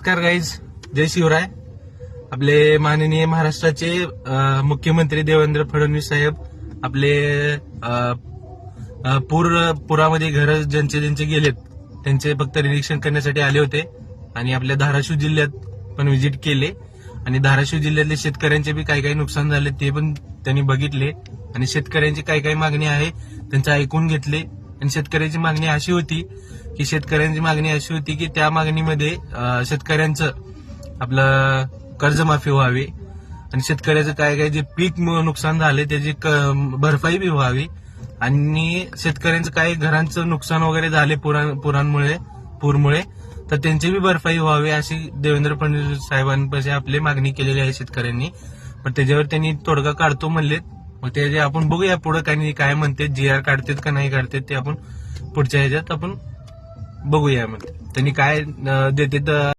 नमस्कार गाईज जय शिवराय. आपले माननीय महाराष्ट्राचे मुख्यमंत्री देवेंद्र फडणवीस साहेब आपले पूर पुरामध्ये घर ज्यांचे ज्यांचे गेलेत त्यांचे फक्त निरीक्षण करण्यासाठी आले होते आणि आपल्या धाराशिव जिल्ह्यात पण व्हिजिट केले. आणि धाराशिव जिल्ह्यातले शेतकऱ्यांचे बी काही काही नुकसान झाले ते पण त्यांनी बघितले. आणि शेतकऱ्यांची काही काही मागणी आहे त्यांचं ऐकून घेतले. आणि शेतकऱ्याची मागणी अशी होती की शेतकऱ्यांची मागणी अशी होती की त्या मागणीमध्ये शेतकऱ्यांचं आपलं कर्जमाफी व्हावी आणि शेतकऱ्याचं काय काय जे पीक नुकसान झाले त्याची क- भरपाई बी व्हावी आणि शेतकऱ्यांचं काही घरांचं नुकसान वगैरे झाले पुरांमुळे पूरमुळे तर त्यांची बी भरपाई व्हावी अशी देवेंद्र फडणवीस साहेबांपाशी आपली मागणी केलेली आहे शेतकऱ्यांनी. पण त्याच्यावर त्यांनी तोडगा काढतो म्हणलेत. मग ते जे आपण बघूया पुढे काही काय म्हणते जी आर काढतात का नाही काढतात ते आपण पुढच्या ह्याच्यात आपण बघूया मग त्यांनी काय देते तर